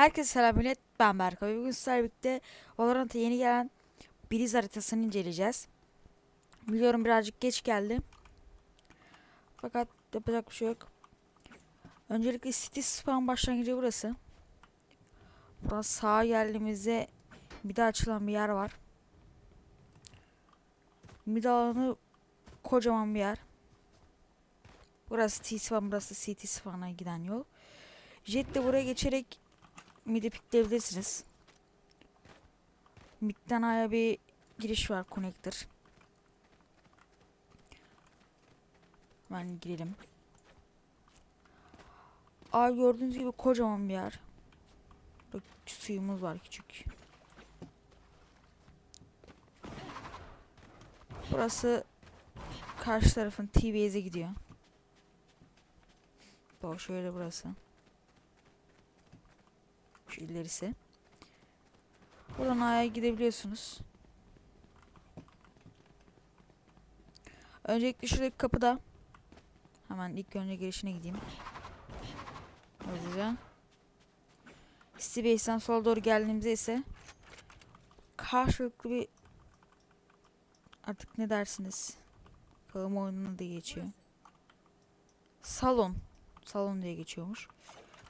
Herkese selam millet. Ben Berkay. Bugün sizlerle birlikte Valorant'a yeni gelen Biriz haritasını inceleyeceğiz. Biliyorum birazcık geç geldi. Fakat yapacak bir şey yok. Öncelikle City Spawn başlangıcı burası. Buradan sağa geldiğimizde bir de açılan bir yer var. Mid alanı kocaman bir yer. Burası T Spawn, burası CT Spawn'a giden yol. Jet de buraya geçerek mid'i pikleyebilirsiniz. Mid'den aya bir giriş var connector. Hemen girelim. A gördüğünüz gibi kocaman bir yer. Burada suyumuz var küçük. Burası karşı tarafın TV'ye gidiyor. Bak şöyle burası. İlerisi. Buradan A'ya gidebiliyorsunuz. Öncelikle şuradaki kapıda hemen ilk önce girişine gideyim. Hızlıca. Base'den sola doğru geldiğimizde ise karşılıklı bir artık ne dersiniz? Bakalım oyununa da geçiyor. Salon. Salon diye geçiyormuş.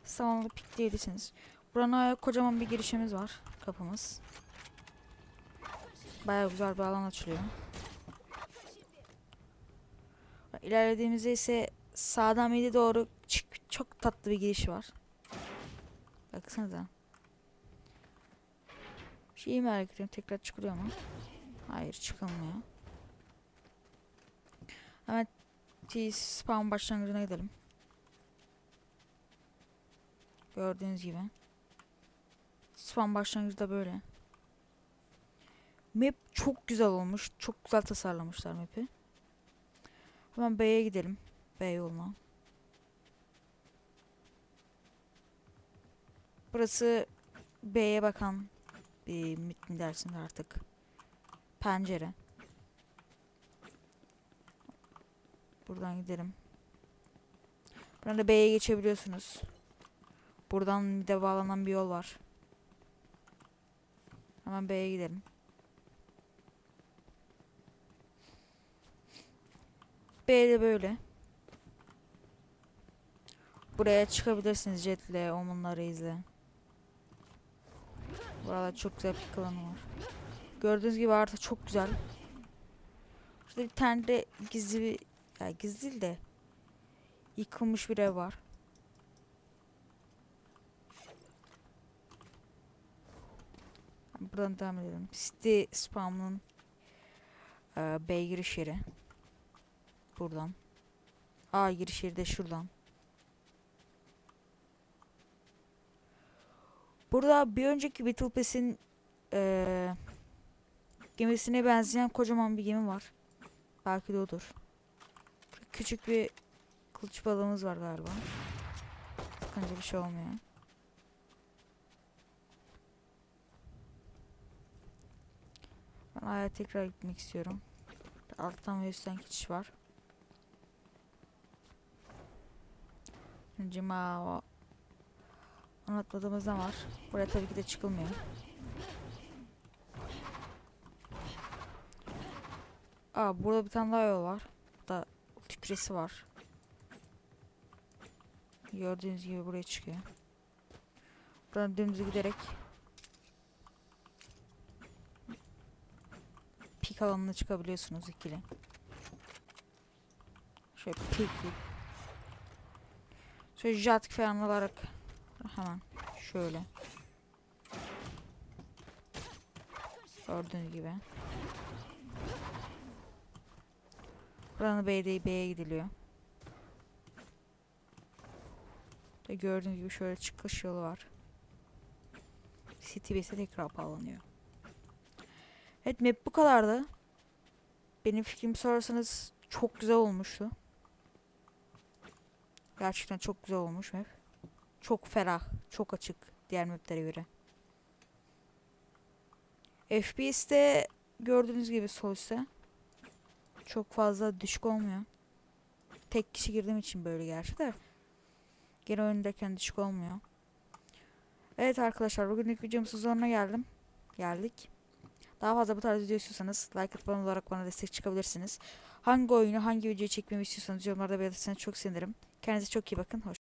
Salonda pikleyebilirsiniz. Buranın ayağı kocaman bir girişimiz var. Kapımız. Bayağı güzel bir alan açılıyor. İlerlediğimizde ise sağdan midi doğru çık çok tatlı bir giriş var. Baksanıza. Şeyi merak ediyorum. Tekrar çıkılıyor mu? Hayır çıkılmıyor. Hemen T spawn başlangıcına gidelim. Gördüğünüz gibi. Spawn başlangıcı böyle. Map çok güzel olmuş. Çok güzel tasarlamışlar map'i. Hemen B'ye gidelim. B yoluna. Burası B'ye bakan bir mi mi dersiniz artık. Pencere. Buradan gidelim. Buradan da B'ye geçebiliyorsunuz. Buradan bir de bağlanan bir yol var. Hemen B'ye gidelim. B'de böyle. Buraya çıkabilirsiniz jetle, omunları izle. Burada çok güzel pik alanı var. Gördüğünüz gibi harita çok güzel. Şurada bir tane de gizli bir, ya gizli de yıkılmış bir ev var. Buradan devam edelim. City Spam'ın e, B giriş yeri. Buradan. A giriş yeri de şuradan. Burada bir önceki Battle Pass'in e, gemisine benzeyen kocaman bir gemi var. Belki de odur. Küçük bir kılıç balığımız var galiba. Sıkınca bir şey olmuyor. Ben aya tekrar gitmek istiyorum. Alttan ve üstten geçiş var. Cima o anlatmadığımız ne var? Buraya tabii ki de çıkılmıyor. Aa burada bir tane daha yol var. Burada tükresi var. Gördüğünüz gibi buraya çıkıyor. Buradan dümdüz giderek pik alanına çıkabiliyorsunuz ikili. Şöyle pik Şöyle jet falan olarak hemen şöyle. Gördüğünüz gibi. Buranın B'de B'ye gidiliyor. Ve gördüğünüz gibi şöyle çıkış yolu var. City tekrar bağlanıyor. Evet map bu kadardı. Benim fikrimi sorarsanız çok güzel olmuştu. Gerçekten çok güzel olmuş map. Çok ferah, çok açık diğer maplere göre. FPS'te gördüğünüz gibi sol üstte çok fazla düşük olmuyor. Tek kişi girdiğim için böyle gerçi de. Gene oyundayken düşük olmuyor. Evet arkadaşlar bugünlük videomuzun sonuna geldim. Geldik. Daha fazla bu tarz video istiyorsanız like atıp olarak bana destek çıkabilirsiniz. Hangi oyunu hangi videoyu çekmemi istiyorsanız yorumlarda belirtirseniz çok sevinirim. Kendinize çok iyi bakın. Hoş